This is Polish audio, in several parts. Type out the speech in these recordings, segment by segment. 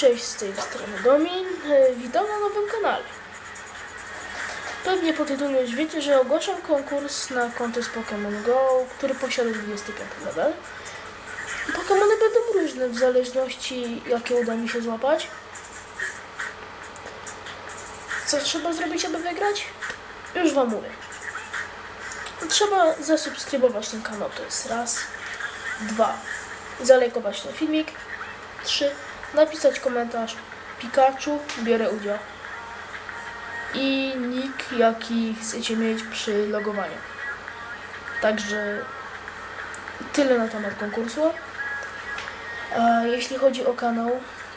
Cześć, z tej strony Domin. E, Witam na nowym kanale. Pewnie po tytule już wiecie, że ogłaszam konkurs na konto z Pokémon Go, który posiada 25 level. Pokémony będą różne w zależności jakie uda mi się złapać. Co trzeba zrobić, aby wygrać? Już Wam mówię. Trzeba zasubskrybować ten kanał, to jest raz. Dwa. Zalajkować ten filmik. 3. Napisać komentarz Pikachu, biorę udział. I nick, jaki chcecie mieć przy logowaniu. Także tyle na temat konkursu. A jeśli chodzi o kanał,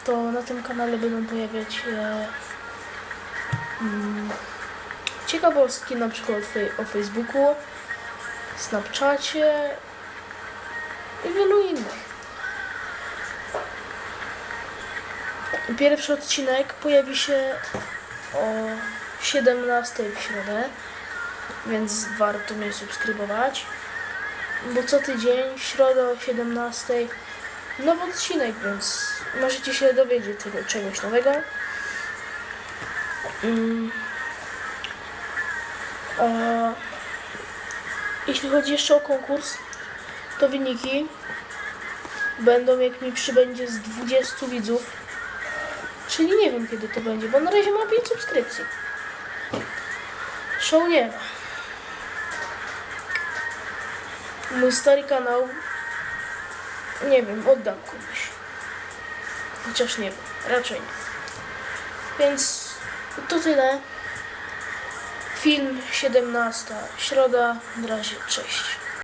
to na tym kanale będą pojawiać się mm, ciekawostki na przykład o Facebooku, Snapchacie i wielu innych. Pierwszy odcinek pojawi się o 17 w środę, więc warto mnie subskrybować. Bo co tydzień, w środę o 17 nowy odcinek, więc możecie się dowiedzieć tego czegoś nowego. Mm. A jeśli chodzi jeszcze o konkurs, to wyniki będą jak mi przybędzie z 20 widzów. Czyli nie wiem kiedy to będzie, bo na razie mam 5 subskrypcji. Show nie ma. Mój stary kanał, nie wiem, oddam komuś. Chociaż nie wiem, raczej nie. Więc to tyle. Film 17, środa, na razie, cześć.